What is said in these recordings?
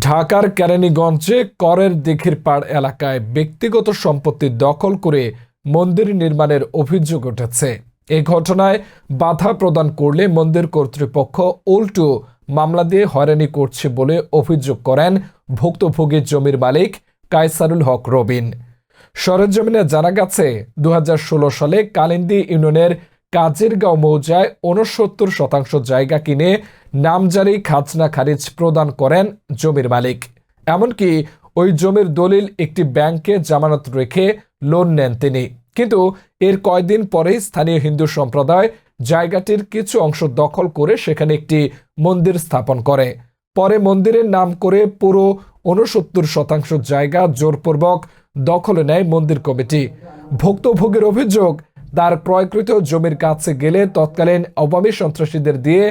ঢাকার কেরানীগঞ্জে করের দিঘির পাড় এলাকায় ব্যক্তিগত সম্পত্তি দখল করে মন্দির নির্মাণের অভিযোগ উঠেছে। এ ঘটনায় বাধা প্রদান করলে মন্দির কর্তৃপক্ষ উল্টো মামলা দিয়ে হয়রানি করছে বলে অভিযোগ করেন ভুক্তভোগী জমির মালিক কায়সারুল হক রবিন। সরেজমিনে জানা গেছে দু হাজার ষোলো সালে কালিন্দি ইউনিয়নের কাজিরগাঁও মৌজায় উনসত্তর শতাংশ জায়গা কিনে নামজারি খাজনা খারিজ প্রদান করেন জমির মালিক। এমনকি ওই জমির দলিল একটি ব্যাংকে জামানত রেখে লোন নেন তিনি। কিন্তু এর কয়দিন পরেই স্থানীয় হিন্দু সম্প্রদায় জায়গাটির কিছু অংশ দখল করে সেখানে একটি মন্দির স্থাপন করে। পরে মন্দিরের নাম করে পুরো উনসত্তর শতাংশ জায়গা জোরপূর্বক দখলে নেয় মন্দির কমিটি। ভুক্তভোগীর অভিযোগ তার ক্রয়কৃত জমির কাছে গেলে তৎকালীন আওয়ামী সন্ত্রাসীদের দিয়ে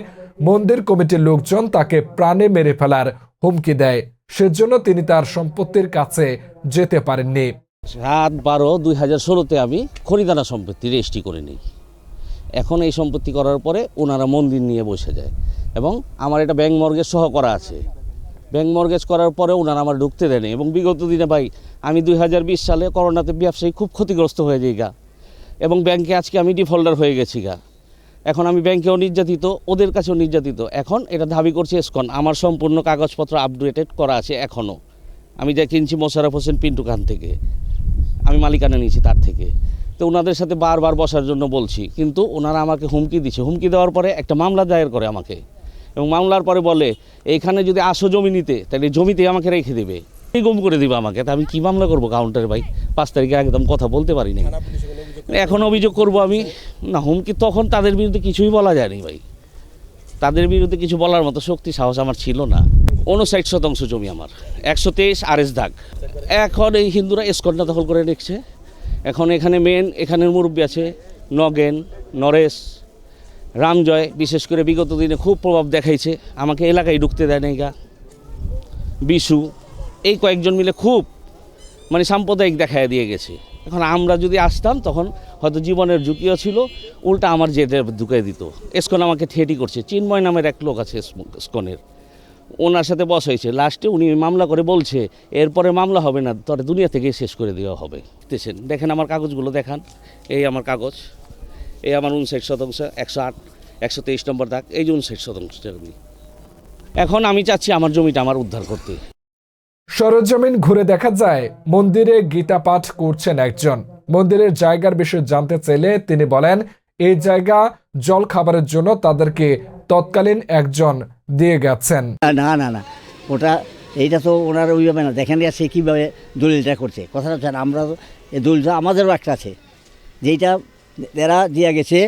মন্দির কমিটির লোকজন তাকে প্রাণে মেরে ফেলার হুমকি দেয়। সেজন্য তিনি তার সম্পত্তির কাছে যেতে পারেননি। সাত বারো দুই হাজার ষোলোতে আমি খরিদানা সম্পত্তি রেজিস্ট্রি করে নিই। এখন এই সম্পত্তি করার পরে ওনারা মন্দির নিয়ে বসে যায় এবং আমার এটা ব্যাংক মর্গেজ সহ করা আছে। ব্যাংক মর্গেজ করার পরে ওনারা আমার ঢুকতে দেয়নি এবং বিগত দিনে ভাই আমি দুই হাজার বিশ সালে করোনাতে ব্যবসায়ী খুব ক্ষতিগ্রস্ত হয়ে যাই গা। এবং ব্যাংকে আজকে আমি ডিফল্টার হয়ে গেছি গা। এখন আমি ব্যাংকেও নির্যাতিত, ওদের কাছেও নির্যাতিত। এখন এটা দাবি করছে এসকন। আমার সম্পূর্ণ কাগজপত্র আপডেটেড করা আছে এখনও আমি যা কিনছি মোশারফ হোসেন পিন্টু খান থেকে। আমি মালিকানা নিয়েছি তার থেকে। তো ওনাদের সাথে বারবার বসার জন্য বলছি, কিন্তু ওনারা আমাকে হুমকি দিচ্ছে। হুমকি দেওয়ার পরে একটা মামলা দায়ের করে আমাকে। এবং মামলার পরে বলে, এইখানে যদি আসো জমি নিতে, তাহলে জমিতে আমাকে রেখে দেবে। গুম করে দিবে আমাকে। তা আমি কী মামলা করব কাউন্টারে ভাই? পাঁচ তারিখে একদম কথা বলতে পারিনি এখন অভিযোগ করব আমি। না, হুমকি তখন তাদের বিরুদ্ধে কিছুই বলা যায়নি ভাই। তাদের বিরুদ্ধে কিছু বলার মতো শক্তি, সাহস আমার ছিল না। উনষাট শতাংশ জমি আমার। একশো তেইশ আর এস দাগ। এখন এই হিন্দুরা এসকন্যা দখল করে রেখেছে। এখন এখানে মেন, এখানের মুরব্বী আছে নগেন, নরেশ, রামজয়, বিশেষ করে বিগত দিনে খুব প্রভাব দেখাইছে। আমাকে এলাকায় ঢুকতে দেয় নাই গা। বিশু, এই কয়েকজন মিলে খুব মানে সাম্প্রদায়িক দেখায় দিয়ে গেছে। এখন আমরা যদি আসতাম, তখন হয়তো জীবনের ঝুঁকিও ছিল, উল্টা আমার জেটে ঢুকিয়ে দিত। এসকন আমাকে ঠেটি করছে, চিন্ময় নামের এক লোক আছে এসকনের। ওনার সাথে বস হয়েছে। লাস্টে উনি মামলা করে বলছে, এরপরে মামলা হবে না, তবে দুনিয়া থেকে শেষ করে দেওয়া হবে। দেখতেছেন দেখেন আমার কাগজগুলো, দেখান। এই আমার কাগজ, এই আমার উনষাট শতাংশ, একশো আট, একশো তেইশ নম্বর দাগ, এই যে উনষাট শতাংশ এখন আমি চাচ্ছি আমার জমিটা আমার উদ্ধার করতে। সরজমিন ঘুরে দেখা যায় মন্দিরে গীতা পাঠ করছেন একজন। মন্দিরের জায়গার বিষয়ে জানতে চাইলে তিনি বলেন এই জায়গা জল খাবারের জন্য তাদেরকে তৎকালীন একজন দিয়ে গেছেন। না না না ওটা এইটা তো ওনার ওইভাবে না। দেখেন সে কীভাবে দলিলটা করছে। কথাটা হচ্ছে আমরা দলিলটা আমাদেরও একটা আছে। যেইটা এরা দিয়ে গেছে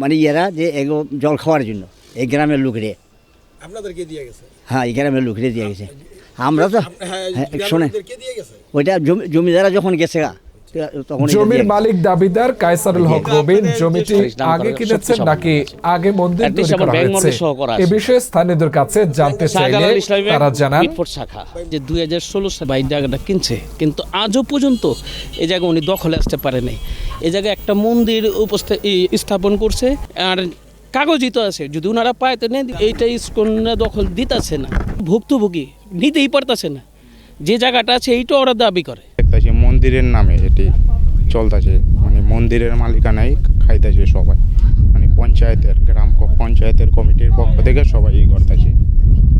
মানে ইয়েরা যে এগো জল খাওয়ার জন্য এই গ্রামের লোকরে। আপনাদেরকে দিয়ে গেছে? হ্যাঁ এই গ্রামের লোকরে দিয়ে গেছে। আমরা তো হ্যাঁ, হ্যাঁ, শোনে লোকদেরকে দিয়ে গেছে? ওইটা জমি জমিদারা যখন গেছে জমির মালিক দাবিদার কায়সারুল হক রবিন জমিটি আগে কিনেছেন নাকি আগে মন্দির তৈরি করা হয়েছে। এ বিষয়ে স্থানীয়দের কাছে জানতে চাইলে তারা জানান। শাখা যে দুই হাজার ষোলো সালে এই জায়গাটা কিনছে কিন্তু আজও পর্যন্ত এই জায়গা উনি দখলে আসতে পারে নাই এই জায়গায় একটা মন্দির উপস্থা- ই- স্থাপন করছে আর কাগজই তো আছে। যদি ওনারা পায় তো নেই এইটা ইস্কনরা দখল দিতেছে না। ভুক্তভোগী নিতেই পারতেছে না। যে জায়গাটা আছে এইটা ওরা দাবি করে। দেখতেছি মন্দিরের নামে এটি চলতেছে। মানে মন্দিরের মালিকানাই খাইতেছে সবাই। মানে পঞ্চায়েতের গ্রাম পঞ্চায়েতের কমিটির পক্ষ থেকে সবাই ই করতেছে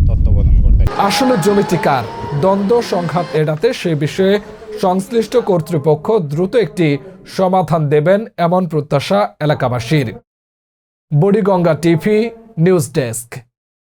তত্ত্বাবধান করতেছে। আসলে জমিটি কার? দ্বন্দ্ব সংঘাত এড়াতে সে বিষয়ে সংশ্লিষ্ট কর্তৃপক্ষ দ্রুত একটি সমাধান দেবেন এমন প্রত্যাশা এলাকাবাসীর। Buriganga TV news desk.